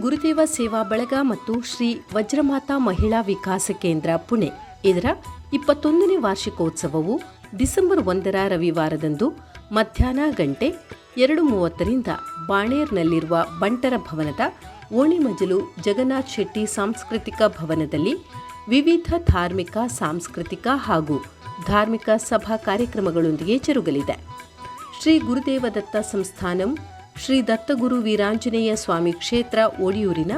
ಗುರುದೇವ ಸೇವಾ ಬಳಗ ಮತ್ತು ಶ್ರೀ ವಜ್ರಮಾತಾ ಮಹಿಳಾ ವಿಕಾಸ ಕೇಂದ್ರ ಪುಣೆ. ಇದರ ಇಪ್ಪತ್ತೊಂದನೇ ವಾರ್ಷಿಕೋತ್ಸವವು ಡಿಸೆಂಬರ್ ಒಂದರ ರವಿವಾರದಂದು ಮಧ್ಯಾಹ್ನ ಗಂಟೆ ಎರಡು ಮೂವತ್ತರಿಂದ ಬಾಣೇರ್ನಲ್ಲಿರುವ ಬಂಟರ ಭವನದ ಓಣಿಮಜಲು ಜಗನ್ನಾಥ್ ಶೆಟ್ಟಿ ಸಾಂಸ್ಕೃತಿಕ ಭವನದಲ್ಲಿ ವಿವಿಧ ಧಾರ್ಮಿಕ, ಸಾಂಸ್ಕೃತಿಕ ಹಾಗೂ ಧಾರ್ಮಿಕ ಸಭಾ ಕಾರ್ಯಕ್ರಮಗಳೊಂದಿಗೆ ಜರುಗಲಿದೆ. ಶ್ರೀ ಗುರುದೇವದತ್ತ ಸಂಸ್ಥಾನಂ ಶ್ರೀ ದತ್ತಗುರು ವೀರಾಂಜನೇಯ ಸ್ವಾಮಿ ಕ್ಷೇತ್ರ, ಒಡಿಯೂರಿನ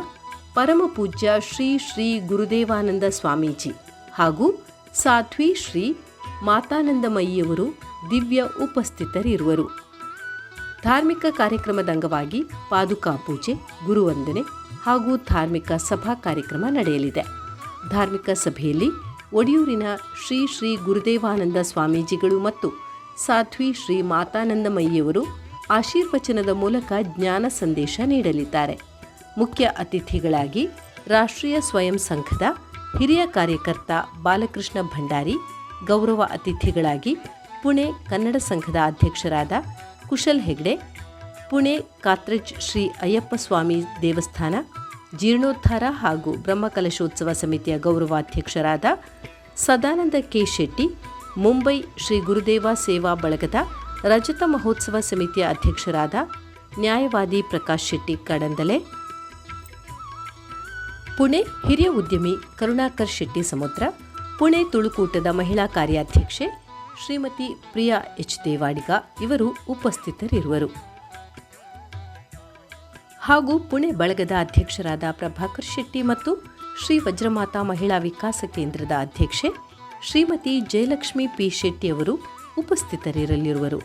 ಪರಮ ಪೂಜ್ಯ ಶ್ರೀ ಶ್ರೀ ಗುರುದೇವಾನಂದ ಸ್ವಾಮೀಜಿ ಹಾಗೂ ಸಾಧ್ವಿ ಶ್ರೀ ಮಾತಾನಂದಮಯಿಯವರು ದಿವ್ಯ ಉಪಸ್ಥಿತರಿರುವರು. ಧಾರ್ಮಿಕ ಕಾರ್ಯಕ್ರಮದ ಅಂಗವಾಗಿ ಪಾದುಕಾ ಪೂಜೆ, ಗುರುವಂದನೆ ಹಾಗೂ ಧಾರ್ಮಿಕ ಸಭಾ ಕಾರ್ಯಕ್ರಮ ನಡೆಯಲಿದೆ. ಧಾರ್ಮಿಕ ಸಭೆಯಲ್ಲಿ ಒಡಿಯೂರಿನ ಶ್ರೀ ಶ್ರೀ ಗುರುದೇವಾನಂದ ಸ್ವಾಮೀಜಿಗಳು ಮತ್ತು ಸಾಧ್ವಿ ಶ್ರೀ ಮಾತಾನಂದಮಯಿಯವರು ಆಶೀರ್ವಚನದ ಮೂಲಕ ಜ್ಞಾನ ಸಂದೇಶ ನೀಡಲಿದ್ದಾರೆ. ಮುಖ್ಯ ಅತಿಥಿಗಳಾಗಿ ರಾಷ್ಟ್ರೀಯ ಸ್ವಯಂ ಸಂಘದ ಹಿರಿಯ ಕಾರ್ಯಕರ್ತ ಬಾಲಕೃಷ್ಣ ಭಂಡಾರಿ, ಗೌರವ ಅತಿಥಿಗಳಾಗಿ ಪುಣೆ ಕನ್ನಡ ಸಂಘದ ಅಧ್ಯಕ್ಷರಾದ ಕುಶಲ್ ಹೆಗ್ಡೆ, ಪುಣೆ ಕಾತ್ರೆಜ್ ಶ್ರೀ ಅಯ್ಯಪ್ಪ ಸ್ವಾಮಿ ದೇವಸ್ಥಾನ, ಜೀರ್ಣೋದ್ಧಾರ ಹಾಗೂ ಬ್ರಹ್ಮಕಲಶೋತ್ಸವ ಸಮಿತಿಯ ಗೌರವಾಧ್ಯಕ್ಷರಾದ ಸದಾನಂದ ಕೆ ಶೆಟ್ಟಿ, ಮುಂಬೈ ಶ್ರೀ ಗುರುದೇವ ಸೇವಾ ಬಳಗದ ರಜತ ಮಹೋತ್ಸವ ಸಮಿತಿಯ ಅಧ್ಯಕ್ಷರಾದ ನ್ಯಾಯವಾದಿ ಪ್ರಕಾಶ್ ಶೆಟ್ಟಿ ಕಡಂದಲೆ, ಪುಣೆ ಹಿರಿಯ ಉದ್ಯಮಿ ಕರುಣಾಕರ್ ಶೆಟ್ಟಿ ಸಮುದ್ರ, ಪುಣೆ ತುಳುಕೂಟದ ಮಹಿಳಾ ಕಾರ್ಯಾಧ್ಯಕ್ಷೆ ಶ್ರೀಮತಿ ಪ್ರಿಯಾ ಎಚ್ ದೇವಾಡಿಗ ಇವರು ಉಪಸ್ಥಿತರಿರುವರು. ಹಾಗೂ ಪುಣೆ ಬಳಗದ ಅಧ್ಯಕ್ಷರಾದ ಪ್ರಭಾಕರ್ ಶೆಟ್ಟಿ ಮತ್ತು ಶ್ರೀ ವಜ್ರಮಾತಾ ಮಹಿಳಾ ವಿಕಾಸ ಕೇಂದ್ರದ ಅಧ್ಯಕ್ಷೆ ಶ್ರೀಮತಿ ಜಯಲಕ್ಷ್ಮಿ ಪಿ ಶೆಟ್ಟಿ ಅವರು ಉಪಸ್ಥಿತರಿರಲಿರುವರು.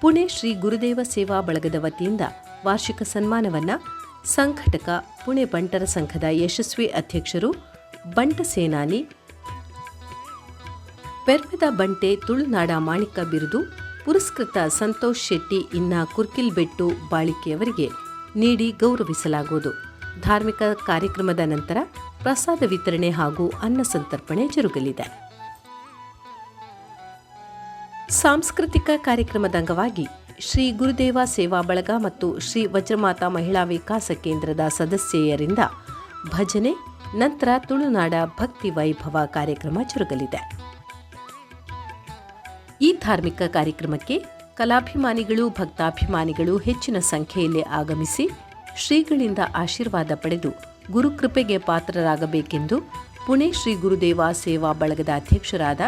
ಪುಣೆ ಶ್ರೀ ಗುರುದೇವ ಸೇವಾ ಬಳಗದ ವತಿಯಿಂದ ವಾರ್ಷಿಕ ಸನ್ಮಾನವನ್ನ ಸಂಘಟಕ ಪುಣೆ ಬಂಟರ ಸಂಘದ ಯಶಸ್ವಿ ಅಧ್ಯಕ್ಷರು ಬಂಟ ಸೇನಾನಿ ಪೆರ್ಮದ ಬಂಟೆ ತುಳುನಾಡ ಮಾಣಿಕ ಬಿರುದು, ಪುರಸ್ಕೃತ ಸಂತೋಷ್ ಶೆಟ್ಟಿ ಇನ್ನ ಕುರ್ಕಿಲ್ಬೆಟ್ಟು ಬಾಳಿಕೆಯವರಿಗೆ ನೀಡಿ ಗೌರವಿಸಲಾಗುವುದು. ಧಾರ್ಮಿಕ ಕಾರ್ಯಕ್ರಮದ ನಂತರ ಪ್ರಸಾದ ವಿತರಣೆ ಹಾಗೂ ಅನ್ನ ಸಂತರ್ಪಣೆ ಜರುಗಲಿದೆ. ಸಾಂಸ್ಕೃತಿಕ ಕಾರ್ಯಕ್ರಮದ ಅಂಗವಾಗಿ ಶ್ರೀ ಗುರುದೇವ ಸೇವಾ ಬಳಗ ಮತ್ತು ಶ್ರೀ ವಜ್ರಮಾತಾ ಮಹಿಳಾ ವಿಕಾಸ ಕೇಂದ್ರದ ಸದಸ್ಯೆಯರಿಂದ ಭಜನೆ, ನಂತರ ತುಳುನಾಡ ಭಕ್ತಿ ವೈಭವ ಕಾರ್ಯಕ್ರಮ ಜರುಗಲಿದೆ. ಈ ಧಾರ್ಮಿಕ ಕಾರ್ಯಕ್ರಮಕ್ಕೆ ಕಲಾಭಿಮಾನಿಗಳು, ಭಕ್ತಾಭಿಮಾನಿಗಳು ಹೆಚ್ಚಿನ ಸಂಖ್ಯೆಯಲ್ಲಿ ಆಗಮಿಸಿ ಶ್ರೀಗಳಿಂದ ಆಶೀರ್ವಾದ ಪಡೆದು ಗುರುಕೃಪೆಗೆ ಪಾತ್ರರಾಗಬೇಕೆಂದು ಪುಣೆ ಶ್ರೀ ಗುರುದೇವ ಸೇವಾ ಬಳಗದ ಅಧ್ಯಕ್ಷರಾದ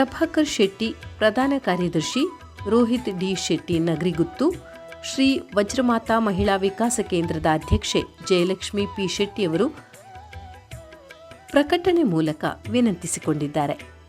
ಪ್ರಭಾಕರ್ ಶೆಟ್ಟಿ, ಪ್ರಧಾನ ಕಾರ್ಯದರ್ಶಿ ರೋಹಿತ್ ಡಿ ಶೆಟ್ಟಿ, ನಗರಿಗುತ್ತು. ಶ್ರೀ ವಜ್ರಮಾತಾ ಮಹಿಳಾ ವಿಕಾಸ ಕೇಂದ್ರದ ಅಧ್ಯಕ್ಷೆ ಜಯಲಕ್ಷ್ಮಿ ಪಿ ಶೆಟ್ಟಿಯವರು ಪ್ರಕಟಣೆ ಮೂಲಕ ವಿನಂತಿಸಿಕೊಂಡಿದ್ದಾರೆ.